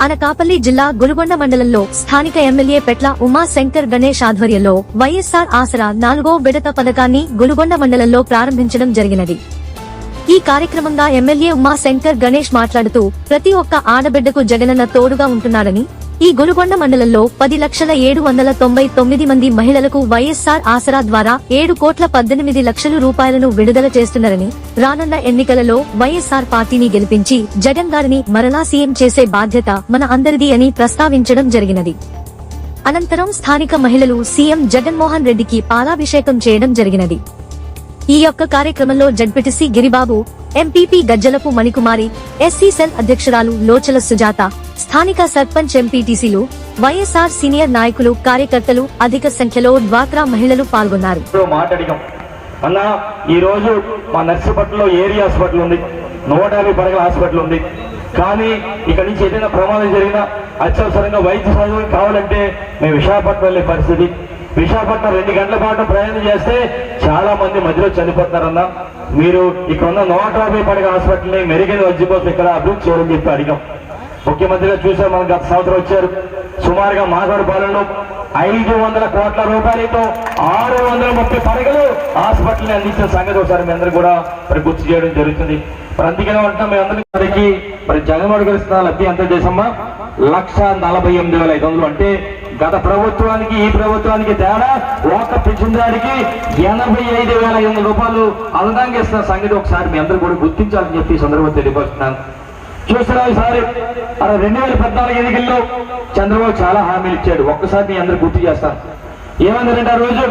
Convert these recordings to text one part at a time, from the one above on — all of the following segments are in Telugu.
అనకాపల్లి జిల్లా గురుగొండ మండలంలో స్థానిక ఎమ్మెల్యే పెట్ల ఉమాశంకర్ గణేష్ ఆధ్వర్యంలో వైఎస్ఆర్ ఆసరా నాలుగో విడత పథకాన్ని గురుగొండ మండలంలో ప్రారంభించడం జరిగినది. ఈ కార్యక్రమంగా ఎమ్మెల్యే ఉమాశంకర్ గణేష్ మాట్లాడుతూ ప్రతి ఒక్క ఆడబిడ్డకు జగనన్న తోడుగా ఉంటున్నారని ఈ గురుగొండ మండలంలో పది లక్షల ఏడు వందల తొంభై తొమ్మిది మంది మహిళలకు వైఎస్ఆర్ ఆసరా ద్వారా ఏడు కోట్ల పద్దెనిమిది లక్షల రూపాయలను విడుదల చేస్తున్నారని రానున్న ఎన్నికలలో వైఎస్ఆర్ పార్టీని గెలిపించి జగన్ గారిని మరలా సీఎం చేసే బాధ్యత మన అందరిది అని ప్రస్తావించడం జరిగినది. అనంతరం స్థానిక మహిళలు సీఎం జగన్మోహన్ రెడ్డికి పాలాభిషేకం చేయడం జరిగినది. ఈ యొక్క కార్యక్రమంలో ZPTC Giribabu MPP Gajjalapu Manikumari SC cell అధ్యక్షురాలు లోచల సుజాత స్థానిక సర్పంచ్ ఎంపీటీసీలు వైఎస్ఆర్ సీనియర్ నాయకులు కార్యకర్తలు అధిక సంఖ్యలో డ్వాక్రా మహిళలు పాల్గొన్నారు. అన్న ఈ రోజు మా నర్సీపట్నంలో ఏరియా హాస్పిటల్ ఉంది నూట యాభై పడగల హాస్పిటల్ ఉంది. కానీ ఇక్కడ నుంచి ఏదైనా ప్రమాదం జరిగినా అత్యవసరంగా వైద్య సహాయం కావాలంటే మేము విశాఖపట్నం వెళ్ళే పరిస్థితి. విశాఖపట్నం రెండు గంటల పాటు ప్రయాణం చేస్తే చాలా మంది మధ్యలో చనిపోతున్నారన్న. మీరు ఇక్కడ ఉన్న నూట యాభై పడగల హాస్పిటల్ని మెరుగైన వచ్చిపోతే ఇక్కడ అభివృద్ధి చేయడం చెప్పి అడిగాం. ముఖ్యమంత్రిగా చూసాం మనం గత సంవత్సరం వచ్చారు. సుమారుగా మాధవరి పాలనలో ఐదు వందల కోట్ల రూపాయలతో ఆరు వందల ముప్పై పడగలు హాస్పిటల్ అందించిన సంగతి ఒకసారి మీ అందరూ కూడా మరి గుర్తు చేయడం జరుగుతుంది. మరి అందుకనే ఉంటాం మీ అందరికీ మరి జగన్మోహన్ గారి ఇస్తున్న లబ్ధి ఎంత చేసమ్మా లక్ష నలభై ఎనిమిది వేల ఐదు వందలు. అంటే గత ప్రభుత్వానికి ఈ ప్రభుత్వానికి తేడా? ఒక దానికి ఎనభై ఐదు వేల ఐదు వందల రూపాయలు అదనంగా ఇస్తున్న సంగతి ఒకసారి మీ అందరూ కూడా గుర్తించాలని చెప్పి సందర్భంగా తెలియపరుస్తున్నాను. చూస్తున్నాం ఈసారి? అలా రెండు వేల పద్నాలుగు ఎన్నికల్లో చంద్రబాబు చాలా హామీలు ఇచ్చాడు. ఒక్కసారి మీ అందరూ గుర్తు చేస్తాను. ఏమందంటే ఆ రోజు?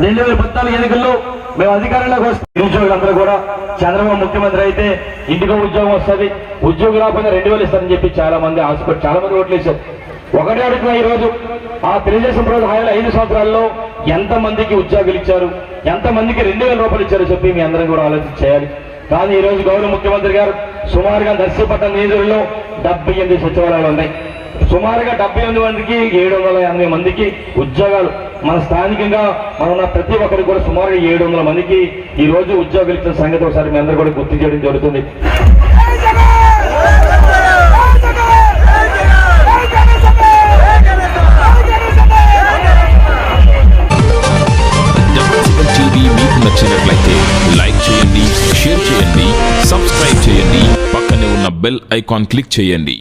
రెండు వేల పద్నాలుగు ఎన్నికల్లో మేము అధికారంలోకి వస్తే నిరుద్యోగులందరూ కూడా చంద్రబాబు ముఖ్యమంత్రి అయితే ఇంటికో ఉద్యోగం వస్తుంది. ఉద్యోగం రాకపోయినా రెండు వేలు ఇస్తారని చెప్పి చాలా మంది ఆశపడి చాలా మంది ఓట్లు వేశారు. ఒకటే అడుగుతున్నా ఈ రోజు ఆ తెలుగుదేశం ప్రభుత్వ హయాంలో ఐదు సంవత్సరాల్లో ఎంత మందికి ఉద్యోగాలు ఇచ్చారు? ఎంత మందికి రెండు వేల రూపాయలు ఇచ్చారో చెప్పి మీ అందరం కూడా ఆలోచన చేయాలి. కానీ ఈ రోజు గౌరవ ముఖ్యమంత్రి గారు సుమారుగా నర్సీపట్నం నిధుల్లో డెబ్బై ఎనిమిది సచివాలయాలు ఉన్నాయి. సుమారుగా డెబ్బై ఎనిమిది మందికి ఏడు వందల ఎనభై మందికి ఉద్యోగాలు. మన స్థానికంగా మనం ఉన్న ప్రతి ఒక్కరికి కూడా సుమారుగా ఏడు వందల మందికి ఈ రోజు ఉద్యోగాలు ఇచ్చిన సంగతి ఒకసారి మీ అందరూ కూడా గుర్తు చేయడం జరుగుతుంది. మీకు నచ్చినట్లయితే లైక్ చేయండి షేర్ చేయండి సబ్స్క్రైబ్ చేయండి పక్కనే ఉన్న బెల్ ఐకాన్ క్లిక్ చేయండి.